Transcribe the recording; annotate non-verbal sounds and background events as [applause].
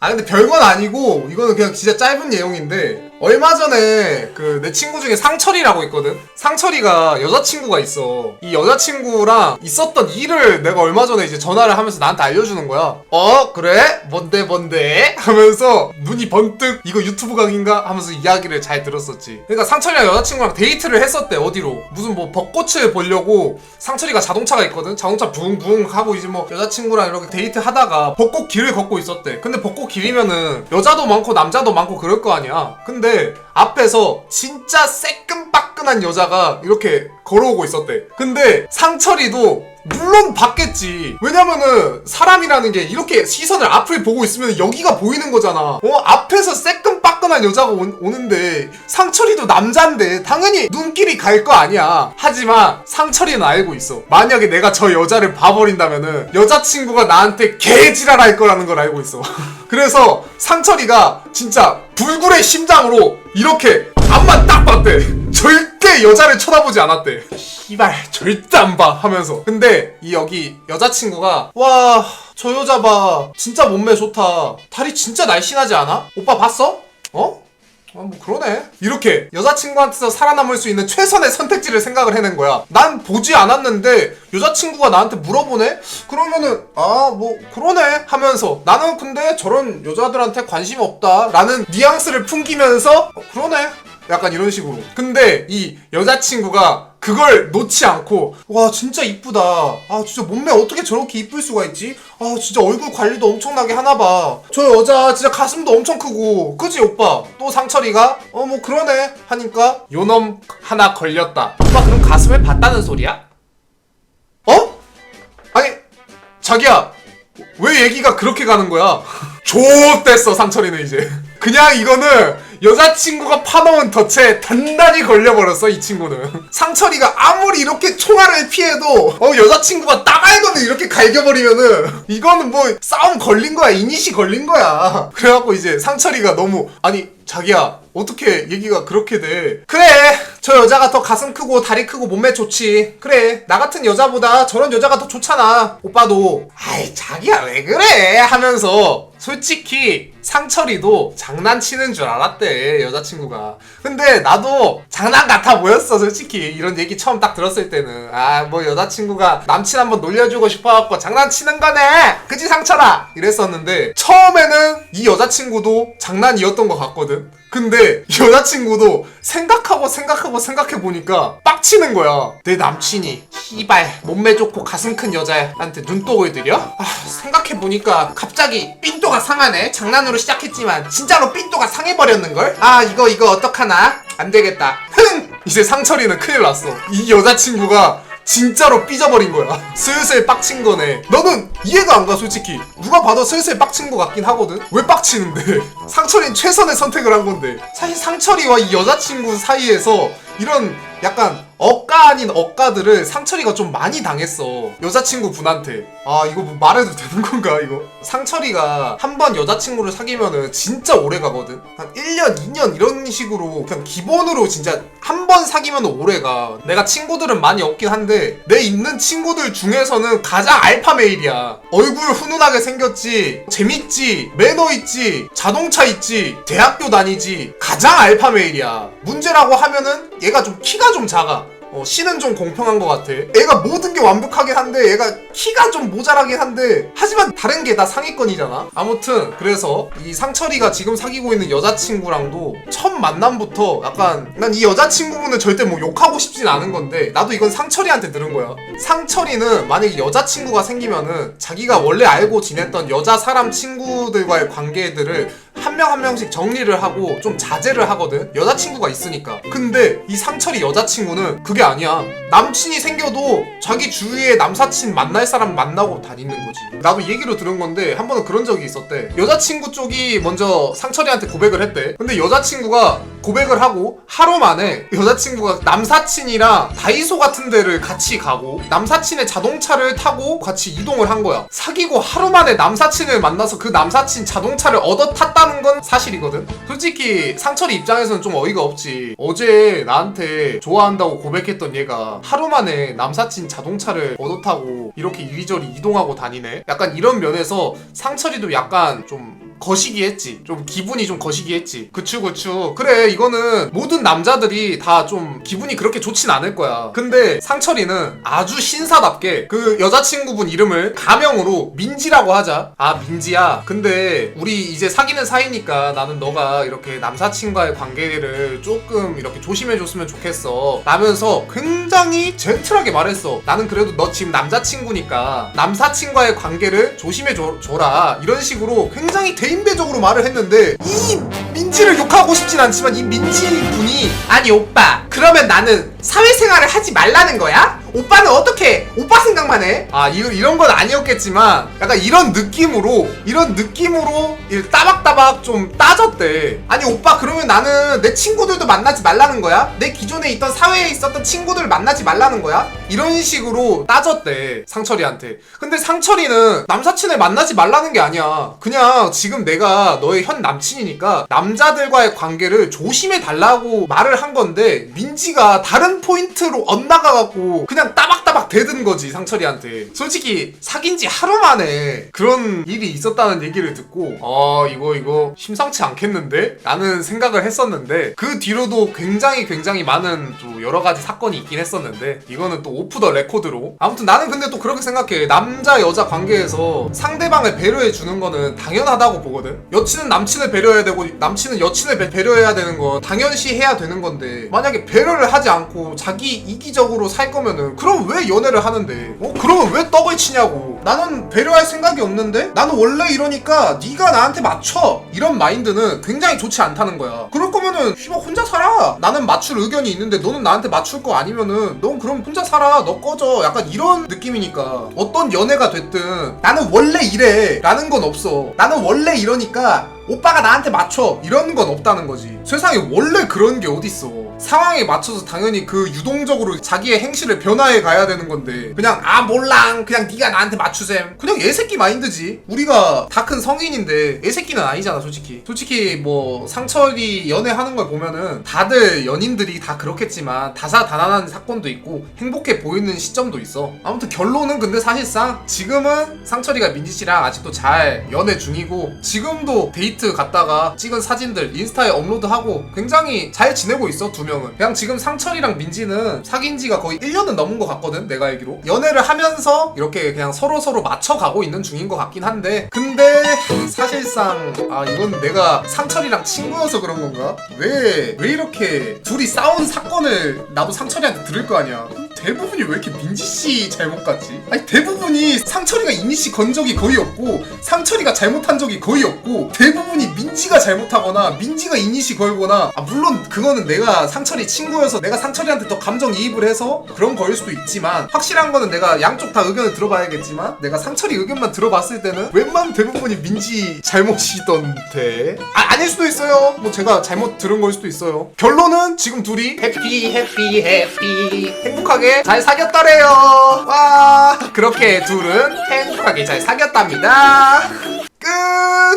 아 근데 별건 아니고 이거는 그냥 진짜 짧은 내용인데 얼마 전에 그 내 친구 중에 상철이라고 있거든. 상철이가 여자친구가 있어. 이 여자친구랑 있었던 일을 내가 얼마 전에 이제 전화를 하면서 나한테 알려주는 거야. 어 그래? 뭔데 뭔데? [laughs] 하면서 눈이 번뜩 이거 유튜브 강인가 하면서 이야기를 잘 들었었지. 그러니까 상철이랑 여자친구랑 데이트를 했었대 어디로 무슨 뭐 벚꽃을 보려고 상철이가 자동차가 있거든. 자동차 붕붕 하고 이제 뭐 여자친구랑 이렇게 데이트 하다가 벚꽃 길을 걷고 있었대. 근데 벚꽃 길이면은 여자도 많고 남자도 많고 그럴 거 아니야. 근데 앞에서 진짜 새끈빠끈한 여자가 이렇게 걸어오고 있었대. 근데 상철이도 물론 봤겠지. 왜냐면은 사람이라는 게 이렇게 시선을 앞을 보고 있으면 여기가 보이는 거잖아. 어 앞에서 새끈빠끈한 여자가 오, 오는데 상철이도 남잔데 당연히 눈길이 갈 거 아니야. 하지만 상철이는 알고 있어. 만약에 내가 저 여자를 봐버린다면은 여자친구가 나한테 개지랄할 거라는 걸 알고 있어. [laughs] 그래서 상철이가 진짜 불굴의 심장으로 이렇게 앞만 딱 봤대. 절대 여자를 쳐다보지 않았대. 씨발 절대 안 봐 하면서. 근데 이 여기 여자친구가 와 저 여자 봐 진짜 몸매 좋다. 다리 진짜 날씬하지 않아? 오빠 봤어? 어? 아, 뭐 그러네. 이렇게 여자친구한테서 살아남을 수 있는 최선의 선택지를 생각을 해낸 거야. 난 보지 않았는데 여자친구가 나한테 물어보네? 그러면은 아 뭐 그러네 하면서 나는 근데 저런 여자들한테 관심 없다 라는 뉘앙스를 풍기면서 어, 그러네 약간 이런 식으로. 근데 이 여자친구가 그걸 놓지 않고 와 진짜 이쁘다. 아 진짜 몸매 어떻게 저렇게 이쁠 수가 있지? 아 진짜 얼굴 관리도 엄청나게 하나 봐. 저 여자 진짜 가슴도 엄청 크고 그지 오빠? 또 상철이가 어 뭐 그러네 하니까 요놈 하나 걸렸다. 오빠 그럼 가슴을 봤다는 소리야? 어? 아니 자기야 왜 얘기가 그렇게 가는 거야? [laughs] 좋댔어 상철이는 이제 그냥 이거는 여자친구가 파놓은 덫에 단단히 걸려버렸어 이 친구는. 상철이가 아무리 이렇게 총알을 피해도 어 여자친구가 따발거는 이렇게 갈겨버리면은 이거는 뭐 싸움 걸린 거야 이니시 걸린 거야. 그래갖고 이제 상철이가 너무 아니 자기야 어떻게 얘기가 그렇게 돼? 그래 저 여자가 더 가슴 크고 다리 크고 몸매 좋지. 그래 나 같은 여자보다 저런 여자가 더 좋잖아. 오빠도 아이 자기야 왜 그래? 하면서 솔직히 상철이도 장난치는 줄 알았대 여자친구가. 근데 나도 장난 같아 보였어 솔직히. 이런 얘기 처음 딱 들었을 때는. 아 뭐 여자친구가 남친 한번 놀려주고 싶어갖고 장난치는 거네. 그지 상철아? 이랬었는데 처음에는 이 여자친구도 장난이었던 것 같거든 근데 이 여자친구도 생각하고 생각하고 생각해보니까 빡치는 거야 내 남친이 씨발 몸매 좋고 가슴 큰 여자한테 눈독을 들여? 아 생각해보니까 갑자기 삔또가 상하네 장난으로 시작했지만 진짜로 삔또가 상해버렸는걸? 아 이거 이거 어떡하나? 안 되겠다 흥! 이제 상철이는 큰일 났어 이 여자친구가 진짜로 삐져버린 거야. [laughs] 슬슬 빡친 거네. 너는 이해가 안 가, 솔직히. 누가 봐도 슬슬 빡친 거 같긴 하거든? 왜 빡치는데? [laughs] 상철이는 최선의 선택을 한 건데. 사실 상철이와 이 여자친구 사이에서 이런 약간 억까 아닌 억까들을 상철이가 좀 많이 당했어. 여자친구 분한테. 아, 이거 뭐 말해도 되는 건가, 이거? 상철이가 한 번 여자친구를 사귀면은 진짜 오래 가거든? 한 1년, 2년 이런 식으로 그냥 기본으로 진짜 한 번 사귀면 오래 가. 내가 친구들은 많이 없긴 한데, 내 있는 친구들 중에서는 가장 알파 메일이야. 얼굴 훈훈하게 생겼지, 재밌지, 매너 있지, 자동차 있지, 대학교 다니지, 가장 알파 메일이야. 문제라고 하면은 얘가 좀 키가 좀 작아. 어, 씨는 좀 공평한 것 같아. 애가 모든 게 완벽하긴 한데 얘가 키가 좀 모자라긴 한데 하지만 다른 게 다 상위권이잖아. 아무튼 그래서 이 상철이가 지금 사귀고 있는 여자친구랑도 첫 만남부터 약간 난 이 여자친구분을 절대 뭐 욕하고 싶진 않은 건데 나도 이건 상철이한테 들은 거야. 상철이는 만약에 여자친구가 생기면은 자기가 원래 알고 지냈던 여자 사람 친구들과의 관계들을 한 명 한 명씩 정리를 하고 좀 자제를 하거든. 여자친구가 있으니까. 근데 이 상철이 여자친구는 그게 아니야. 남친이 생겨도 자기 주위에 남사친 만날 사람 만나고 다니는 거지. 나도 얘기로 들은 건데 한 번은 그런 적이 있었대. 여자친구 쪽이 먼저 상철이한테 고백을 했대. 근데 여자친구가 고백을 하고 하루 만에 여자친구가 남사친이랑 다이소 같은 데를 같이 가고 남사친의 자동차를 타고 같이 이동을 한 거야. 사귀고 하루 만에 남사친을 만나서 그 남사친 자동차를 얻어 탔다는 건 사실이거든. 솔직히 상철이 입장에서는 좀 어이가 없지. 어제 나한테 좋아한다고 고백했던 얘가 하루 만에 남사친 자동차를 얻어 타고 이렇게 이리저리 이동하고 다니네. 약간 이런 면에서 상철이도 약간 좀 거시기 했지. 좀 기분이 좀 거시기 했지. 그추 그추. 그래 이거는 모든 남자들이 다 좀 기분이 그렇게 좋진 않을 거야. 근데 상철이는 아주 신사답게 그 여자친구분 이름을 가명으로 민지라고 하자. 아 민지야. 근데 우리 이제 사귀는 사이니까 나는 너가 이렇게 남사친과의 관계를 조금 이렇게 조심해줬으면 좋겠어. 라면서 굉장히 젠틀하게 말했어. 나는 그래도 너 지금 남자친구니까 남사친과의 관계를 조심해줘라. 이런 식으로 굉장히 대인배적으로 말을 했는데 이 민지를 욕하고 싶진 않지만 이 민지 분이 아니 오빠. 그러면 나는 사회생활을 하지 말라는 거야? 오빠는 어떻게 오빠 생각만 해? 아 이, 이런 건 아니었겠지만 약간 이런 느낌으로 이런 느낌으로 이 따박따박 좀 따졌대 아니 오빠 그러면 나는 내 친구들도 만나지 말라는 거야? 내 기존에 있던 사회에 있었던 친구들 만나지 말라는 거야? 이런 식으로 따졌대 상철이한테 근데 상철이는 남사친을 만나지 말라는 게 아니야 그냥 지금 내가 너의 현 남친이니까 남자들과의 관계를 조심해 달라고 말을 한 건데 민지가 다른 포인트로 엇나가갖고 그냥 따박따박 대든 거지 상철이한테. 솔직히 사귄 지 하루 만에 그런 일이 있었다는 얘기를 듣고 아 이거 이거 심상치 않겠는데? 라는 생각을 했었는데 그 뒤로도 굉장히 굉장히 많은 또 여러 가지 사건이 있긴 했었는데 이거는 또 오프 더 레코드로. 아무튼 나는 근데 또 그렇게 생각해. 남자 여자 관계에서 상대방을 배려해 주는 거는 당연하다고 보거든. 여친은 남친을 배려해야 되고 남친은 여친을 배, 배려해야 되는 거 당연시 해야 되는 건데 만약에 배려를 하지 않고 자기 이기적으로 살 거면은 그럼 왜 연애를 하는데? 어? 그러면 왜 떡을 치냐고. 나는 배려할 생각이 없는데 나는 원래 이러니까 네가 나한테 맞춰. 이런 마인드는 굉장히 좋지 않다는 거야. 그럴 거면은 씨발 혼자 살아. 나는 맞출 의견이 있는데 너는 나한테 맞출 거 아니면은 넌 그럼 혼자 살아. 너 꺼져. 약간 이런 느낌이니까. 어떤 연애가 됐든 나는 원래 이래 라는 건 없어. 나는 원래 이러니까 오빠가 나한테 맞춰. 이런 건 없다는 거지. 세상에 원래 그런 게 어딨어 상황에 맞춰서 당연히 그 유동적으로 자기의 행실을 변화해 가야 되는 건데 그냥 아 몰랑. 그냥 네가 나한테 맞추셈. 그냥 애새끼 마인드지. 우리가 다 큰 성인인데 애새끼는 아니잖아 솔직히. 솔직히 뭐 상철이 연애하는 걸 보면은 다들 연인들이 다 그렇겠지만 다사다난한 사건도 있고 행복해 보이는 시점도 있어. 아무튼 결론은 근데 사실상 지금은 상철이가 민지 씨랑 아직도 잘 연애 중이고 지금도 데이트 갔다가 찍은 사진들 인스타에 업로드하고 굉장히 잘 지내고 있어 두명 은. 그냥 지금 상철이랑 민지는 사귄 지가 거의 1년은 넘은 것 같거든 내가 알기로. 연애를 하면서 이렇게 그냥 서로 서로 맞춰가고 있는 중인 것 같긴 한데 근데 사실상 아 이건 내가 상철이랑 친구여서 그런 건가? 왜 왜 이렇게 둘이 싸운 사건을 나도 상철이한테 들을 거 아니야 대부분이 왜 이렇게 민지 씨 잘못 같지? 아니 대부분이 상철이가 이니시 건 적이 거의 없고 상철이가 잘못한 적이 거의 없고 대부분이 민지가 잘못하거나 민지가 이니시 걸거나 아 물론 그거는 내가 상철이 친구여서 내가 상철이한테 더 감정 이입을 해서 그런 거일 수도 있지만 확실한 거는 내가 양쪽 다 의견을 들어봐야겠지만 내가 상철이 의견만 들어봤을 때는 웬만 대부분이 민지 잘못이던데. 아 아닐 수도 있어요. 뭐 제가 잘못 들은 걸 수도 있어요. 결론은 지금 둘이 해피 해피 해피. 행복하게 잘 사귀었다래요. 와 그렇게 둘은 행복하게 잘 사귀었답니다. 끝